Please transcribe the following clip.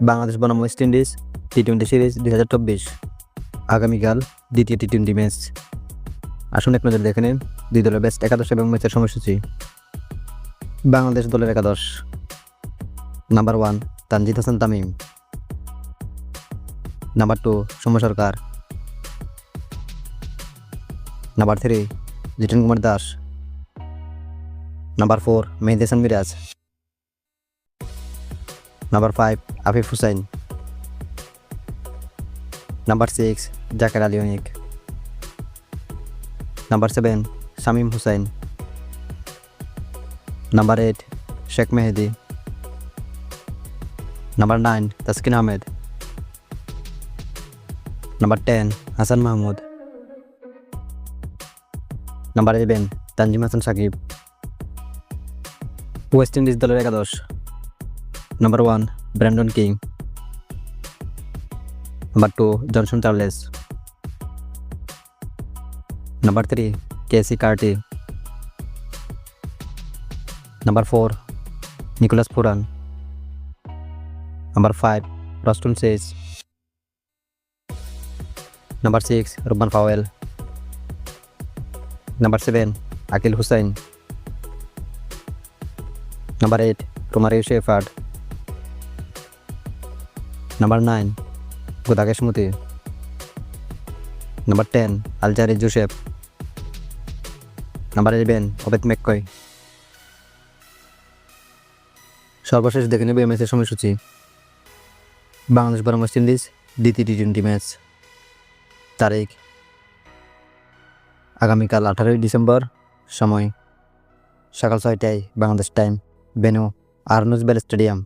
বাংলাদেশ বনাম West Indies T twenty series দুই হাজার চব্বিশ। আগামীকাল দ্বিতীয় টি টোয়েন্টি ম্যাচ আসুন এক নজর দেখে নিন দুই দলের বেস্ট একাদশ এবং ম্যাচের সময়সূচি। বাংলাদেশ দলের একাদশ। Number one Tanzid Hasan Tamim. Number two Soumya Sarkar. Number three Jiten Kumar Das. Number four Mehedi Hasan Miraz. Number five Afif Hossain number six Jaker Ali Anik number seven Shamim Hossain number eight Sheikh Mehedi number nine Taskin Ahmed number ten Hasan Mahmud number eleven Tanzim Hasan Sakib West Indies দলের একাদশ number one Brandon King number two Johnson Charles number three Keacy Carty number four Nicholas Pooran number five Roston Chase number six Rovman Powell number seven Akeal Hosein number eight Romario Shepherd number nine Gudakesh Motie number ten Alzarri Joseph number eleven Obed McCoy সর্বশেষ দেখে নেবে ম্যাচের সময়সূচি। বাংলাদেশ বরং West Indies, দ্বিতীয় T twenty match. তারিখ, আগামীকাল আঠারোই ডিসেম্বর, সময় সকাল ছয়টায় Bangladesh time venue Arnos Vale stadium